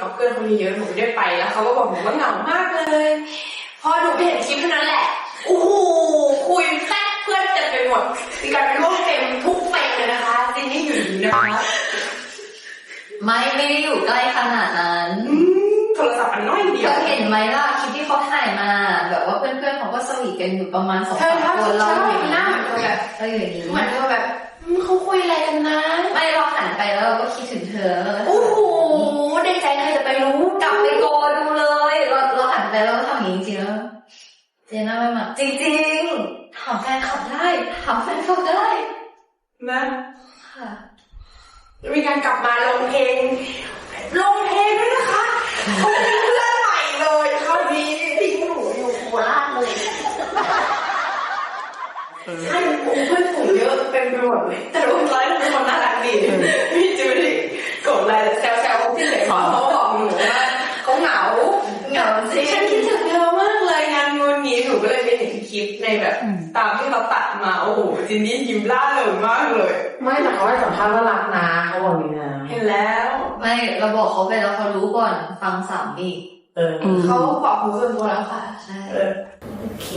กับเพื่อนเขาเยอะๆหนูไม่ได้ไปแล้วเขาก็บอกหนูว่าเหงามากเลยพอหนูไปเห็นคลิปเท่านั้นแหละโอ้โหคุยแซ่บเพื่อนเต็มไปหมดมีการไปร่วมเต็มทุกเฟซเลยนะคะจินนี่อยู่อยู่นะคะไม่ไม่ได้อยู่ใกล้ขนาดนั้นอืมโทรศัพท์มันน้อยเดียวก็เห็นไหมล่ะคลิปที่เขาถ่ายมาแบบว่าเพื่อนๆเขาก็สวีทกันอยู่ประมาณสองเธอสามถ้าคนเราเราอยู่เห็นหน้าเหมือนเธอแบบเราอยู่อย่างนี้เหมือนเธอแบบอืมเขาคุยอะไรกันนะ ไม่เราหันไปแล้วเราก็คิดถึงเธอ อย่างนี้จริงๆแล้วเจน่าไม่มาจริงๆถามแฟนคลับได้ถามแฟนคลับได้นะค่ะมีการกลับมาลงเพลงลงเพลงด้วยนะคะเขาเป็นเพื่อนใหม่เลยคราวนี้ทิ้งหนูอยู่โคราชเลยใช่โอ้เพื่อนฝูงเยอะเป็นไปหมดเลยแต่ลูกร้อยเป็นคนน่ารักดีพี่จูดี้กดไลน์แซวๆพี่เหลยเขาเขาบอกหนูว่าเขาเหงาเหงาจริงฉันคิดถึง เธอมากเลยงานงนนี้หนูก็เลยไปเห็นคลิปในแบบตามที่เขาตัดมาโอ้โหจินนี่ยิ้มร่าเริงมากเลย ไม่แต่เขาให้สัมภาษณ์ว่ารักนะเขาบอกนี่นะเห็นแล้ว ไม่เราบอกเขาไปแล้วเขารู้ก่อนฟังสามอีกเออเขาบอกหูส่วนตัวแล้วค่ะใช่เออโอเค